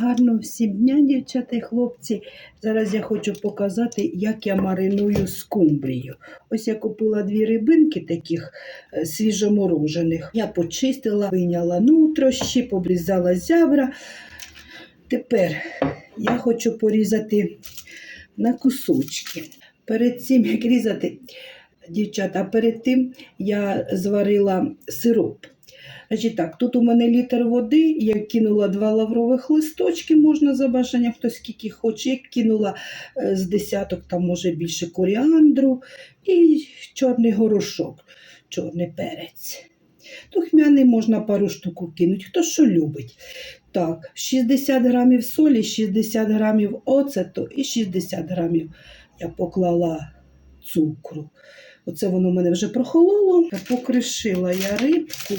Гарного всім дня, дівчата і хлопці. Зараз я хочу показати, як я мариную скумбрію. Ось я купила дві рибинки таких е, свіжоморожених. Я почистила, виняла нутрощі, побрізала зябра. Тепер я хочу порізати на кусочки. Перед цим, як різати, дівчата, перед тим я зварила сироп. Значить так, тут у мене літр води, я кинула два лаврових листочки, можна за бажанням, хто скільки хоче. Кинула е, з десяток, там може більше коріандру і чорний горошок, чорний перець. Тухмяний можна пару штук кинути, хто що любить. Так, 60 грамів солі, 60 грамів оцету і 60 грамів я поклала цукру. Оце воно в мене вже прохололо. Покришила я рибку.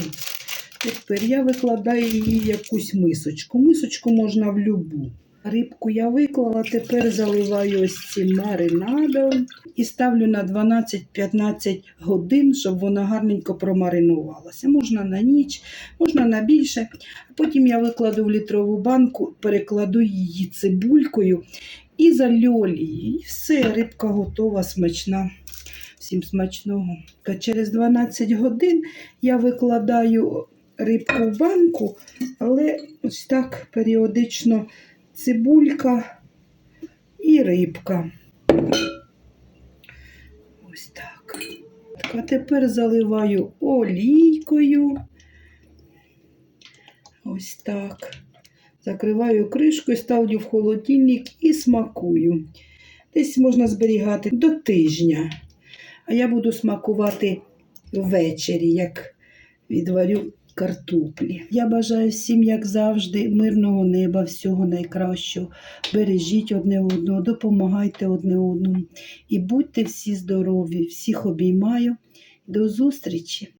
Тепер я викладаю її якусь мисочку. Мисочку можна в любу. Рибку я виклала, тепер заливаю ось цим маринадом і ставлю на 12-15 годин, щоб вона гарненько промаринувалася. Можна на ніч, можна на більше. Потім я викладу в літрову банку, перекладу її цибулькою і залю олією. І все, рибка готова, смачна. Всім смачного. Через 12 годин я викладаю рибку в банку, але ось так періодично цибулька і рибка. Ось так. А тепер заливаю олійкою. Ось так. Закриваю кришкою, ставлю в холодильник і смакую. Десь можна зберігати до тижня. А я буду смакувати ввечері, як відварю картоплі. Я бажаю всім, як завжди, мирного неба, всього найкращого. Бережіть одне одного, допомагайте одне одному. І будьте всі здорові, всіх обіймаю. До зустрічі!